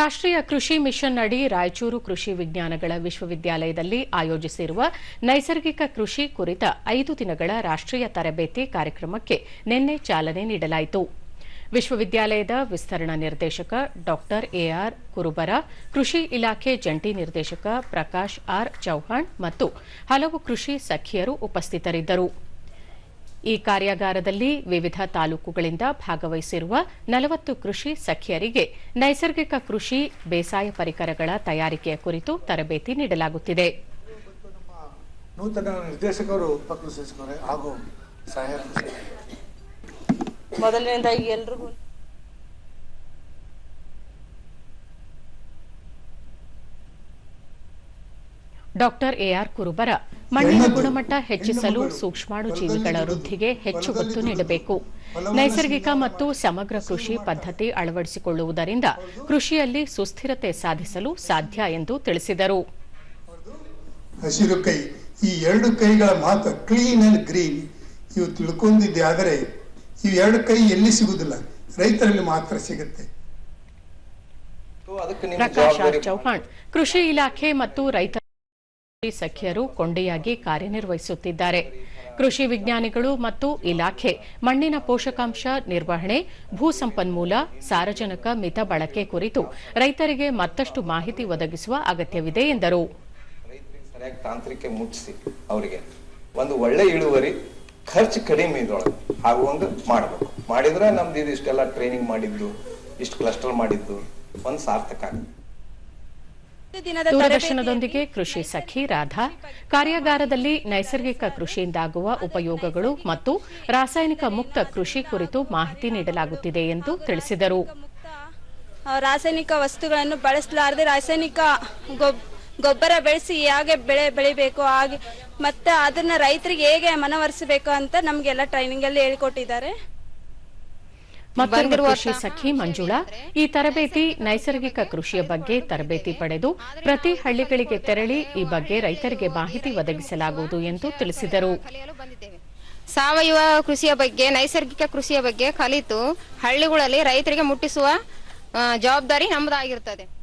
ರಾಷ್ಟ್ರೀಯ ಕೃಷಿ ಮಿಷನ್ ಅಡಿ ರಾಯಚೂರು ಕೃಷಿ ವಿಜ್ಞಾನಗಳ ವಿಶ್ವವಿದ್ಯಾಲಯದಲ್ಲಿ ಆಯೋಜಿಸಿರುವ ನೈಸರ್ಗಿಕ ಕೃಷಿ ಕುರಿತ ಐದು ದಿನಗಳ ರಾಷ್ಟ್ರೀಯ ತರಬೇತಿ ಕಾರ್ಯಕ್ರಮಕ್ಕೆ ನಿನ್ನೆ ಚಾಲನೆ ನೀಡಲಾಯಿತು. ವಿಶ್ವವಿದ್ಯಾಲಯದ ವಿಸ್ತರಣಾ ನಿರ್ದೇಶಕ ಡಾ ಎಆರ್ ಕುರುಬರ, ಕೃಷಿ ಇಲಾಖೆ ಜಂಟಿ ನಿರ್ದೇಶಕ ಪ್ರಕಾಶ್ ಆರ್ ಚೌಹಾಣ್ ಮತ್ತು ಹಲವು ಕೃಷಿ ಸಖಿಯರು ಉಪಸ್ಥಿತರಿದ್ದರು. ಈ ಕಾರ್ಯಾಗಾರದಲ್ಲಿ ವಿವಿಧ ತಾಲೂಕುಗಳಿಂದ ಭಾಗವಹಿಸಿರುವ ನಲವತ್ತು ಕೃಷಿ ಸಖ್ಯರಿಗೆ ನೈಸರ್ಗಿಕ ಕೃಷಿ ಬೇಸಾಯ ಪರಿಕರಗಳ ತಯಾರಿಕೆಯ ಕುರಿತು ತರಬೇತಿ ನೀಡಲಾಗುತ್ತಿದೆ. ನೂತನ ನಿರ್ದೇಶಕರು ಹಾಗೂ ಸಹಾಯಕ ಮೊದಲನೇದಾಗಿ ಎಲ್ರಿಗೂ ಡಾ ಎಆರ್ ಕುರುಬರ ಮಣ್ಣಿನ ಗುಣಮಟ್ಟ ಹೆಚ್ಚಿಸಲು ಸೂಕ್ಷ್ಮಾಣು ಜೀವಿಗಳ ವೃದ್ಧಿಗೆ ಹೆಚ್ಚು ಒತ್ತು ನೀಡಬೇಕು. ನೈಸರ್ಗಿಕ ಮತ್ತು ಸಮಗ್ರ ಕೃಷಿ ಪದ್ಧತಿ ಅಳವಡಿಸಿಕೊಳ್ಳುವುದರಿಂದ ಕೃಷಿಯಲ್ಲಿ ಸುಸ್ಥಿರತೆ ಸಾಧಿಸಲು ಸಾಧ್ಯ ಎಂದು ತಿಳಿಸಿದರು. ಹಸಿರು ಕೈ. ಈ ಎರಡು ಕೈಗಳ ಮಾತು ಕ್ಲೀನ್ ಅಂಡ್ ಗ್ರೀನ್. ಇವು ತಿಳ್ಕೊಂಡಿದ್ದೆ ಆದರೆ ಇವು ಎರಡು ಕೈ ಎಲ್ಲಿ ಸಿಗುವುದಿಲ್ಲ ರೈತರಲ್ಲಿ ಮಾತ್ರ ಸಿಗುತ್ತೆ. ಪ್ರಕಾಶ್ ಆರ್ ಚೌಹಾಣ್ ಕೃಷಿ ಇಲಾಖೆ ಮತ್ತು ರೈತ ಸಖಿಯರು ಕೊಂಡಿಯಾಗಿ ಕಾರ್ಯನಿರ್ವಹಿಸುತ್ತಿದ್ದಾರೆ. ಕೃಷಿ ವಿಜ್ಞಾನಿಗಳು ಮತ್ತು ಇಲಾಖೆ, ಮಣ್ಣಿನ ಪೋಷಕಾಂಶ ನಿರ್ವಹಣೆ, ಭೂ ಸಂಪನ್ಮೂಲ, ಸಾರಜನಕ, ಮಿತ ಬಳಕೆ ಕುರಿತು ರೈತರಿಗೆ ಮತ್ತಷ್ಟು ಮಾಹಿತಿ ಒದಗಿಸುವ ಅಗತ್ಯವಿದೆ ಎಂದರು. ತಾಂತ್ರಿಕ ಮುಟ್ಟಿಸಿ ಅವರಿಗೆ ಒಂದು ಒಳ್ಳೆ ಇಳುವರಿ ಖರ್ಚು ಕಡಿಮೆ ಇದ್ರೊಳಗೆ ಆಗುವಂಗ ಮಾಡಬೇಕು. ಮಾಡಿದ್ರೆ ನಮ್ದು ಇದು ಇಷ್ಟೆಲ್ಲ ಟ್ರೈನಿಂಗ್ ಮಾಡಿದ್ದು, ಇಷ್ಟು ಕ್ಲಸ್ಟರ್ ಮಾಡಿದ್ದು ಒಂದು ಸಾರ್ಥಕ ಆಗುತ್ತೆ. ದೂರದರ್ಶನದೊಂದಿಗೆ ಕೃಷಿ ಸಖಿ ರಾಧಾ ಕಾರ್ಯಾಗಾರದಲ್ಲಿ ನೈಸರ್ಗಿಕ ಕೃಷಿಯಿಂದಾಗುವ ಉಪಯೋಗಗಳು ಮತ್ತು ರಾಸಾಯನಿಕ ಮುಕ್ತ ಕೃಷಿ ಕುರಿತು ಮಾಹಿತಿ ನೀಡಲಾಗುತ್ತಿದೆ ಎಂದು ತಿಳಿಸಿದರು. ರಾಸಾಯನಿಕ ವಸ್ತುಗಳನ್ನು ಬಳಸಲಾರದೆ ರಾಸಾಯನಿಕ ಗೊಬ್- ಗೊಬ್ಬರ ಬೆಳೆಸಿ ಹೇಗೆ ಬೆಳೆ ಬೆಳಿಬೇಕು ಹಾಗೆ ಮತ್ತೆ ಅದನ್ನ ರೈತರಿಗೆ ಹೇಗೆ ಮನವರಿಸಬೇಕು ಅಂತ ನಮ್ಗೆಲ್ಲ ಟ್ರೈನಿಂಗ್ ಅಲ್ಲಿ ಹೇಳಿಕೊಟ್ಟಿದ್ದಾರೆ. ಮತ್ತೊಬ್ಬ ಕೃಷಿ ಸಖಿ ಮಂಜುಳಾ ಈ ತರಬೇತಿ ನೈಸರ್ಗಿಕ ಕೃಷಿಯ ಬಗ್ಗೆ ತರಬೇತಿ ಪಡೆದು ಪ್ರತಿ ಹಳ್ಳಿಗಳಿಗೆ ತೆರಳಿ ಈ ಬಗ್ಗೆ ರೈತರಿಗೆ ಮಾಹಿತಿ ಒದಗಿಸಲಾಗುವುದು ಎಂದು ತಿಳಿಸಿದರು. ಸಾವಯವ ಕೃಷಿಯ ಬಗ್ಗೆ ನೈಸರ್ಗಿಕ ಕೃಷಿಯ ಬಗ್ಗೆ ಕಲಿತು ಹಳ್ಳಿಗಳಲ್ಲಿ ರೈತರಿಗೆ ಮುಟ್ಟಿಸುವ ಜವಾಬ್ದಾರಿ ನಮ್ಮದಾಗಿರ್ತದೆ.